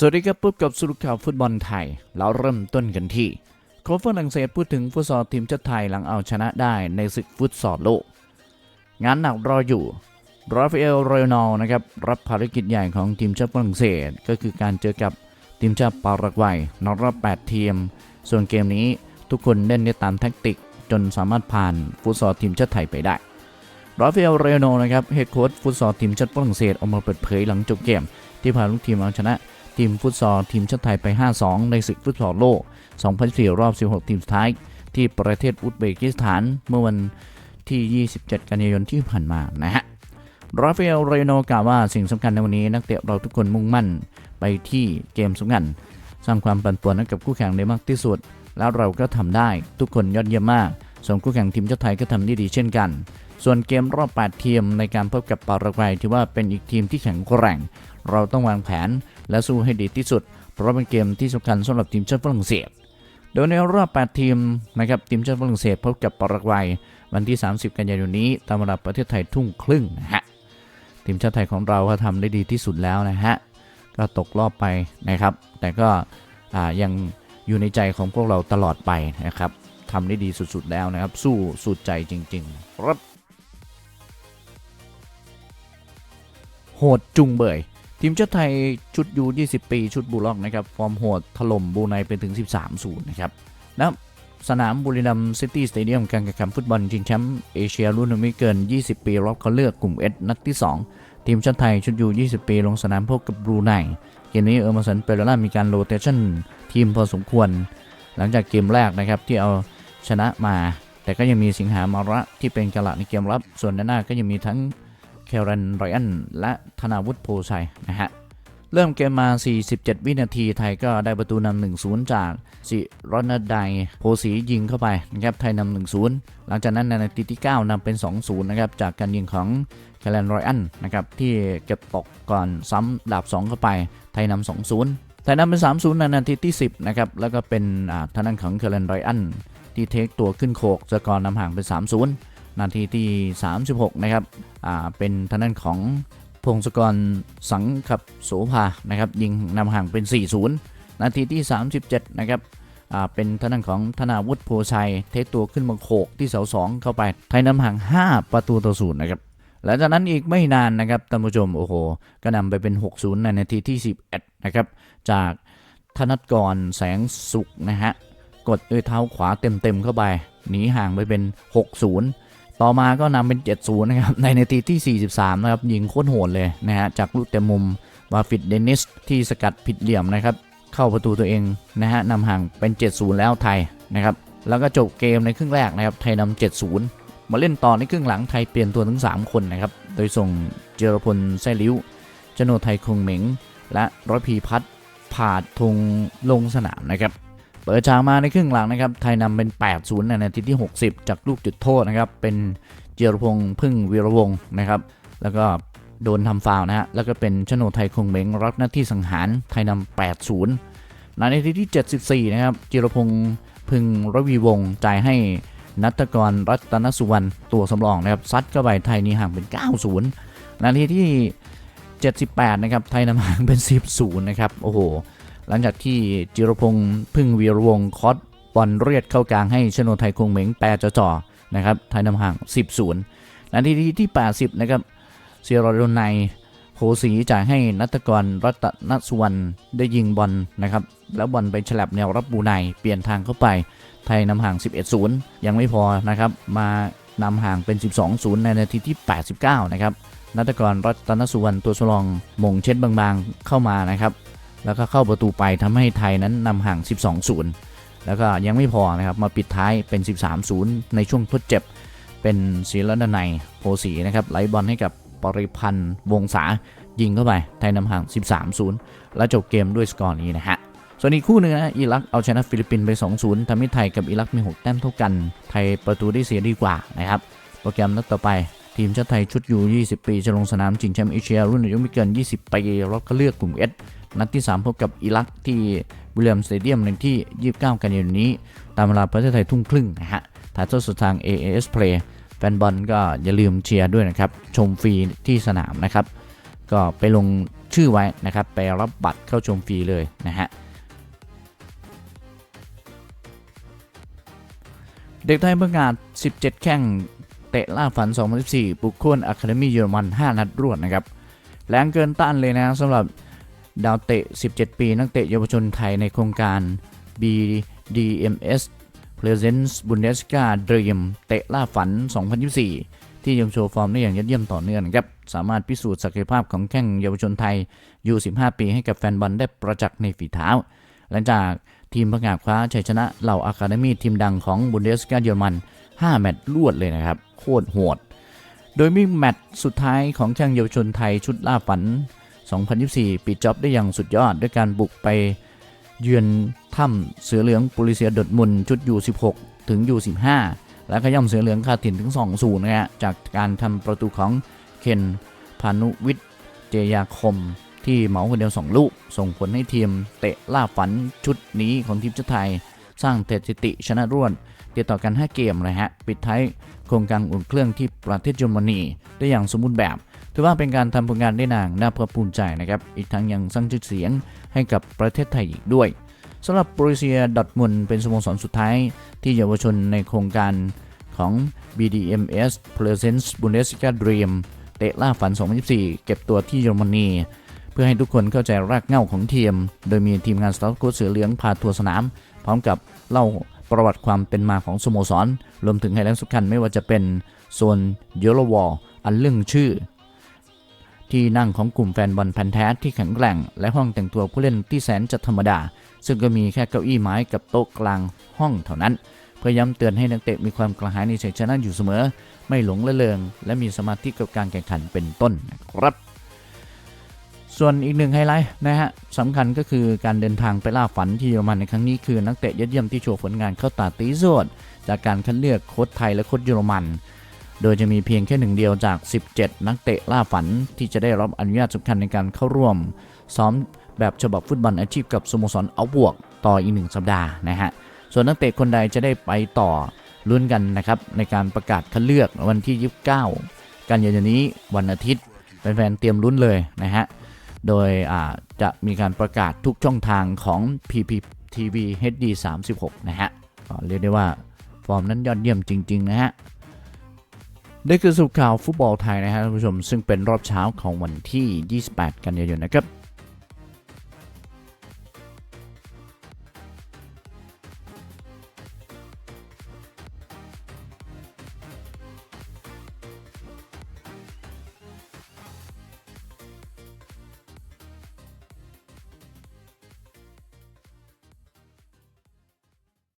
สวัสดีครับปุ๊บกับสรุปข่าวฟุตบอลไทยเราเริ่มต้นกันที่โค้ชฝรั่งเศสพูดถึงฟุตซอลทีมชาติไทยหลังเอาชนะได้ในศึกฟุตซอลโลก งานหนักรออยู่ราฟาเอลเรโนลนะครับรับภารกิจใหญ่ของทีมชาติฝรั่งเศส ก็คือการเจอกับทีมชาติปารากวัยในรอบ 8 ทีม ส่วนเกมนี้ทุกคนเล่นได้ตามแท็กติก จนสามารถผ่านฟุตซอลทีมชาติไทยไปได้ราฟาเอลเรโนลนะครับเฮดโค้ชฟุตซอลทีมชาติฝรั่งเศสออกมาเปิดเผยหลังจบเกม ที่พาลูกทีมเอาชนะ ทีมฟุตซอลทีมชาติไทยไป 5-2 ในศึกฟุตซอลโลก 2004รอบ 16 ทีมสุดท้าย ที่ประเทศอุซเบกิสถานเมื่อวันที่ 27 กันยายนที่ผ่านมานะฮะราฟาเอลเรโนกล่าวว่าสิ่งสำคัญในวันนี้นักเตะเราทุกคนมุ่งมั่นไปที่เกมสำคัญสร้างความปั่นป่วนให้กับคู่แข่งได้มากที่สุด แล้วเราก็ทำได้ทุกคนยอดเยี่ยมมาก ส่วนคู่แข่งทีมชาติไทยก็ทำได้ดีเช่นกัน ส่วนเกมรอบ 8 ทีมในการพบกับปารากวัยถือว่าเป็นอีกทีมที่แข็งแกร่ง เราต้องวางแผน และสู้ให้ดีที่สุด เพราะเป็นเกมที่สำคัญสำหรับทีมชาติฝรั่งเศส โดยในรอบ 8 ทีมนะครับทีมชาติฝรั่งเศสพบกับปารากวัย วันที่ 30 กันยายนนี้ตามเวลาประเทศไทยทุ่งครึ่งนะฮะทีมชาติไทยของเราก็ทำได้ดีที่สุดแล้วนะฮะก็ตกรอบไปนะครับ แต่ก็ยังอยู่ในใจของพวกเราตลอดไปนะครับทำได้ดีสุดๆแล้วนะครับ สู้สุดใจจริงๆครับโหดจุงเบย ทีมชาติไทยชุดยู20 ปี ชุดบูลล็อกนะครับ ฟอร์มโหดถล่มบูไนเป็นถึง 13-0 นะครับแล้วสนามบุรีรัมย์ซิตี้สเตเดียมการแข่งขันฟุตบอลชิงแชมป์เอเชียรุ่นไม่เกิน 20 ปี รอบเขาเลือกกลุ่ม S นัดที่ 2 ทีมชาติไทยชุดยู20 ปี ลงสนามพบกับบรูไนเกมนี้เออร์มาสันเปโรล่ามีการโรเตชันทีมพอสมควร หลังจากเกมแรกนะครับที่เอาชนะมา แต่ก็ยังมีสิงหามาระที่เป็นกะละในเกมรับ ส่วนด้านหน้าก็ยังมีทั้ง เครันไรอันและธนาวุฒิโพชัยนะฮะเริ่มเกมมา 47 วินาที ไทยก็ได้ประตูนำ 1-0 จากสิรณดัยโพสียิงเข้าไปนะครับ ไทยนำ 1-0 หลังจากนั้นในนาทีที่ 9นำเป็น 2-0 นะครับ จากการยิงของแคลนรอยอันนะครับ ที่เก็บตกก่อนซ้ำดาบ 2 เข้าไป ไทยนำ 2-0 ไทยนำเป็น 3-0 ในนาทีที่ 10 นะครับ แล้วก็เป็นอ่าทางด้านของแคลนรอยอันที่เทคตัวขึ้นโคกสกอร์นำห่างเป็น 3-0 นาทีที่ 36 นะครับอ่าเป็นทางด้านของพงศกรสังขับโสภานะครับยิงนำห่างเป็น 4-0 นาทีที่ 37 นะครับอ่าเป็นทางด้านของธนาวุฒิโพชัย เทคตัวขึ้นมาโขกที่เสา2เข้าไป ไทยนำห่าง 5 ประตูต่อศูนย์นะครับหลังจากนั้นอีกไม่นานนะครับท่านผู้ชมโอ้โห ก็นำไปเป็น 6-0 ในนาทีที่ 11 นะครับ จากธนกรแสงสุขนะฮะ กดด้วยเท้าขวาเต็มๆเข้าไป หนีห่างไปเป็น 6-0 ต่อมาก็นำเป็น 7-0 นะครับ ในนาทีที่ 43 นะครับ ยิงโคตรโหดเลยนะฮะ จากลูกเต็มมุมวาฟิดเดนิสที่สกัดผิดเหลี่ยมนะครับ เข้าประตูตัวเองนะฮะนำห่างเป็น 7-0 แล้วไทยนะครับ แล้วก็จบเกมในครึ่งแรกนะครับ ไทยนำ7-0 มาเล่นต่อในครึ่งหลังไทยเปลี่ยนตัวทั้ง 3 คนนะครับ โดยส่งเจรพลไส้ลิ้วจโนไทยคงเหม็ง และร้อยพีพัฒน์ผาดทงลงสนามนะครับ เปิดฉากมาในครึ่งหลังนะครับ ไทยนำเป็น 8-0 ในนาทีที่ 60 จากลูกจุดโทษนะครับ เป็นเจรพงษ์พึ่งวีรวงศ์นะครับ แล้วก็โดนทำฟาวนะฮะ แล้วก็เป็นชโนไทยคงเมงรับหน้าที่สังหาร ไทยนำ 8-0 ในนาทีที่ 74 นะครับ เจรพงษ์พึ่งระวีวงศ์จ่ายให้นัตกรรัตนสุวรรณตัวสำรองนะครับซัดเข้าไปไทยนี่ห่างเป็น 9-0 นาทีที่ 78 นะครับ ไทยนำห่างเป็น 10-0 นะครับ โอ้โห หลังจากที่จิรพงษ์พึ่งวีรวงคอสบอลเรียดเข้ากลางให้ชโนไทยคงเหมงแปรจ่อๆนะครับไทยนำห่าง 10-0นาทีที่ 80 นะครับเซียรโดนไนโหสีจ่ายให้นัตกรรัตนสุวรรณได้ยิงบอลนะครับ แล้วบอลไปฉลับแนวรับบูไนเปลี่ยนทางเข้าไป ไทยนำห่าง 11-0 ยังไม่พอนะครับ มานำห่างเป็น 12-0 ในนาทีที่ 89 นะครับนัตกรรัตนสุวรรณตัวสลองมงเช็ดบางๆเข้ามานะครับ แล้วก็เข้าประตูไปทำให้ไทยนั้นนำห่าง 12-0 แล้วก็ยังไม่พอนะครับมาปิดท้ายเป็น 13-0 ในช่วงทดเจ็บ เป็นศิลดนัยโพสีนะครับไหลบอลให้กับปริพันธ์วงศายิงเข้าไป ไทยนำห่าง 13-0 แล้วจบเกมด้วยสกอร์นี้นะฮะ ส่วนอีกคู่หนึ่งนะอิรักเอาชนะฟิลิปปินส์ไป 2-0ทำให้ไทยกับอิรักมี 6 แต้มเท่ากัน ไทยประตูได้เสียดีกว่านะครับ โปรแกรมนัดต่อไปทีมชาติไทยชุดยู20 ปี จะลงสนามชิงแชมป์เอเชียรุ่นอายุไม่เกิน 20 ปีรอบเลือกกลุ่ม นัดที่ 3 พบกับอิรักที่วิลเลียมสเตเดียมในที่ 29 กันยายนนี้ ตามเวลาประเทศไทยทุ่มครึ่งนะฮะ ถ่ายทอดสดทาง AAS Play แฟนบอลก็อย่าลืมเชียร์ด้วยนะครับ ชมฟรีที่สนามนะครับ ก็ไปลงชื่อไว้นะครับ ไปรับบัตรเข้าชมฟรีเลยนะฮะเด็กไทยประกาศ 17 แข่งเตะล่าฝัน 2014บุกค่นอะคาเดมี่เยอรมัน 5 นัดรวดนะครับ แรงเกินต้านเลยนะสำหรับ ดาวเตะ 17 ปี นักเตะเยาวชนไทยในโครงการ BDMS Presents Bundesliga Dream เตะล่าฝัน 2024 ที่ยังโชว์ฟอร์มได้อย่างยอดเยี่ยมต่อเนื่องครับ สามารถพิสูจน์ศักยภาพของแข้งเยาวชนไทยอยู่ 15 ปีให้กับแฟนบอลได้ประจักษ์ในฝีเท้า หลังจากทีมประกาศคว้าชัยชนะเหล่าอะคาเดมี่ทีมดังของบุนเดสกาเยอรมัน 5 แมตช์รวดเลยนะครับ โคตรโหด โดยมีแมตช์สุดท้ายของแข้งเยาวชนไทยชุดล่าฝัน 2024 ปิดจ็อบได้อย่างสุดยอดด้วยการบุกไปเยือนถ้ำเสือเหลืองปุริเซียดดมุนชุดยู16 ถึงยู15 และขย่ำเสือเหลืองคาถิ่นถึง 2-0 นะฮะ จากการทำประตูของเคนพานุวิทย์เจยาคม ที่เหมาคนเดียว 2 ลูก ส่งผลให้ทีมเตะล่าฝันชุดนี้ของทีมชาติไทย สร้างสถิติชนะรวดติดต่อกัน 5 เกมเลยฮะ ปิดท้ายโครงการอุ่นเครื่องที่ประเทศเยอรมนีได้อย่างสมบูรณ์แบบ ถือว่าเป็นการทำผลงานได้นางน่าภาคภูมิใจนะครับ อีกทั้งยังสร้างชื่อเสียงให้กับประเทศไทยอีกด้วยสำหรับโปรเซียดอทมุนเป็นสโมสรสุดท้าย ที่เยาวชนในโครงการของ BDMS Presents Bundesliga Dream เตะล่าฝัน 2024 เก็บตัวที่เยอรมนี เพื่อให้ทุกคนเข้าใจรากเหง้าของทีม โดยมีทีมงานสตาฟโค้ชเสือเหลืองพาทัวร์สนาม พร้อมกับเล่าประวัติความเป็นมาของสโมสร รวมถึงไฮไลท์สำคัญไม่ว่าจะเป็นโซนเยลวอลอันเรื่องชื่อ ที่นั่งของกลุ่มแฟนบอลพันธุ์แท้ที่แข็งแกร่ง และห้องแต่งตัวผู้เล่นที่แสนจะธรรมดา ซึ่งก็มีแค่เก้าอี้ไม้กับโต๊ะกลางห้องเท่านั้น เพื่อย้ำเตือนให้นักเตะมีความกระหายในชัยชนะอยู่เสมอ ไม่หลงละเลงและมีสมาธิกับการแข่งขันเป็นต้นนะครับ ส่วนอีกหนึ่งไฮไลท์นะฮะสำคัญก็คือการเดินทางไปล่าฝันที่เยอรมันในครั้งนี้คือนักเตะยอดเยี่ยมที่โชว์ผลงานเข้าตาตีโซดจากการคัดเลือกโค้ชไทยและโค้ชเยอรมัน โดยจะมีเพียงแค่หนึ่งเดียวจาก 17 นักเตะล่าฝันที่จะได้รับอนุญาตสำคัญในการเข้าร่วม ซ้อมแบบฉบับฟุตบอลอาชีพกับสโมสรเอาบวกต่ออีกหนึ่งสัปดาห์นะฮะ ส่วนนักเตะคนใดจะได้ไปต่อลุ้นกันนะครับในการประกาศคัดเลือกวันที่ 29 กันยายนนี้วันอาทิตย์แฟนๆเตรียมลุ้นเลยนะฮะ โดยจะมีการประกาศทุกช่องทางของ PPTV HD 36 นะฮะเรียกได้ว่าฟอร์มนั้นยอดเยี่ยมจริง ๆ นะฮะ นี่คือสุข่าวฟุตบอลไทยนะครับท่านผู้ชมซึ่งเป็นรอบเช้าของวันที่ 28 กันยายนนะครับ